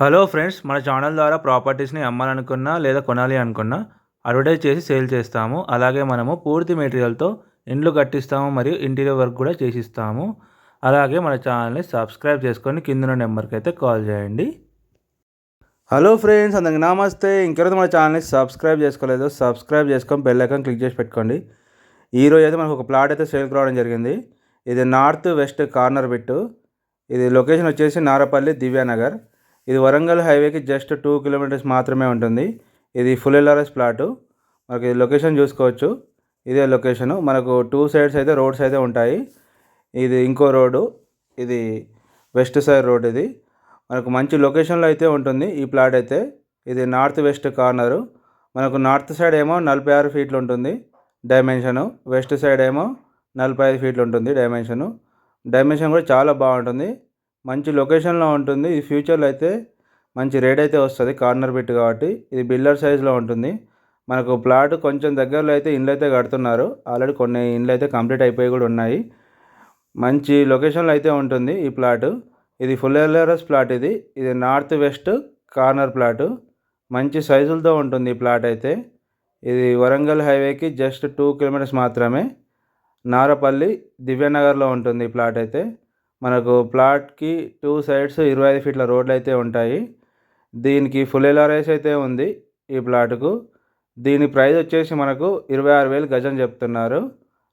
Hello friends మన channel ద్వారా ప్రాపర్టీస్ని అమ్మాలనుకున్నా లేదా కొనాలి అనుకున్నా అడ్వర్టైజ్ చేసి సేల్ చేస్తాము. అలాగే మనము పూర్తి మెటీరియల్తో ఇండ్లు కట్టిస్తాము మరియు ఇంటీరియర్ వర్క్ కూడా చేసిస్తాము. అలాగే మన ఛానల్ని సబ్స్క్రైబ్ చేసుకొని కింద నెంబర్కి అయితే కాల్ చేయండి. హలో ఫ్రెండ్స్ అందరికి నమస్తే. ఇంకెవరైతే మన ఛానల్ని సబ్స్క్రైబ్ చేసుకోలేదు సబ్స్క్రైబ్ చేసుకొని బెల్ ఐకాన్ క్లిక్ చేసి పెట్టుకోండి. ఈరోజు అయితే మనకు ఒక ప్లాట్ అయితే సేల్కి రావడం జరిగింది. ఇది నార్త్ వెస్ట్ కార్నర్ బిట్టు. ఇది లొకేషన్ వచ్చేసి నారపల్లి దివ్యానగర్. ఇది వరంగల్ హైవేకి జస్ట్ టూ కిలోమీటర్స్ మాత్రమే ఉంటుంది. ఇది ఫుల్ ఎల్ఆర్ఎస్ ప్లాటు. మనకి లొకేషన్ చూసుకోవచ్చు. ఇదే లొకేషను. మనకు టూ సైడ్స్ అయితే రోడ్స్ అయితే ఉంటాయి. ఇది ఇంకో రోడ్డు. ఇది వెస్ట్ సైడ్ రోడ్ ఇది. మనకు మంచి లొకేషన్లో అయితే ఉంటుంది ఈ ప్లాట్ అయితే. ఇది నార్త్ వెస్ట్ కార్నరు. మనకు నార్త్ సైడ్ ఏమో నలభై ఆరు ఫీట్లు ఉంటుంది డైమెన్షను. వెస్ట్ సైడ్ ఏమో నలభై ఐదు ఫీట్లు ఉంటుంది డైమెన్షను. డైమెన్షన్ కూడా చాలా బాగుంటుంది. మంచి లొకేషన్లో ఉంటుంది. ఇది ఫ్యూచర్లో అయితే మంచి రేట్ అయితే వస్తుంది. కార్నర్ బిట్ కాబట్టి ఇది బిల్డర్ సైజ్లో ఉంటుంది. మనకు ప్లాట్ కొంచెం దగ్గరలో అయితే ఇండ్లు అయితే కడుతున్నారు. ఆల్రెడీ కొన్ని ఇండ్లు అయితే కంప్లీట్ అయిపోయి కూడా ఉన్నాయి. మంచి లొకేషన్లో అయితే ఉంటుంది ఈ ప్లాట్. ఇది ఫుల్ ఎల్ఆర్ఎస్ ప్లాట్ ఇది. ఇది నార్త్ వెస్ట్ కార్నర్ ప్లాటు. మంచి సైజులతో ఉంటుంది ఈ ప్లాట్ అయితే. ఇది వరంగల్ హైవేకి జస్ట్ టూ కిలోమీటర్స్ మాత్రమే. నారపల్లి దివ్యనగర్లో ఉంటుంది ఈ ప్లాట్ అయితే. మనకు ప్లాట్కి టూ సైడ్స్ ఇరవై ఐదు ఫీట్ల రోడ్లు అయితే ఉంటాయి. దీనికి ఫుల్ ఎల్ఆర్ఎస్ అయితే ఉంది ఈ ప్లాట్కు. దీని ప్రైస్ వచ్చేసి మనకు ఇరవై ఆరు వేలు గజం చెప్తున్నారు.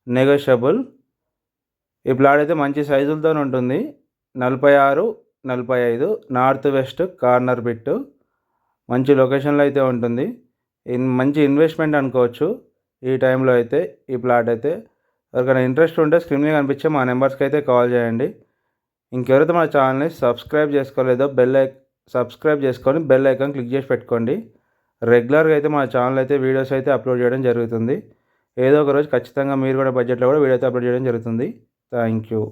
నెగోషియబుల్. ఈ ప్లాట్ అయితే మంచి సైజులతో ఉంటుంది. నలభై ఆరు నలభై ఐదు నార్త్ వెస్ట్ కార్నర్ బిట్టు. మంచి లొకేషన్లో అయితే ఉంటుంది. ఇన్ మంచి ఇన్వెస్ట్మెంట్ అనుకోవచ్చు ఈ టైంలో అయితే ఈ ప్లాట్ అయితే. ఎవరికైనా ఇంట్రెస్ట్ ఉంటే స్క్రీన్ మీద కనిపించే మా నెంబర్స్కి అయితే కాల్ చేయండి. ఇంకెవరైతే మన ఛానల్ని సబ్స్క్రైబ్ చేసుకోలేదో బెల్ ఐ సబ్స్క్రైబ్ చేసుకొని బెల్ ఐకాన్ క్లిక్ చేసి పెట్టుకోండి. రెగ్యులర్గా అయితే మన ఛానల్ అయితే వీడియోస్ అయితే అప్లోడ్ చేయడం జరుగుతుంది. ఏదో ఒక రోజు ఖచ్చితంగా మీరు కూడా బడ్జెట్లో కూడా వీడియో అయితే అప్లోడ్ చేయడం జరుగుతుంది. Thank you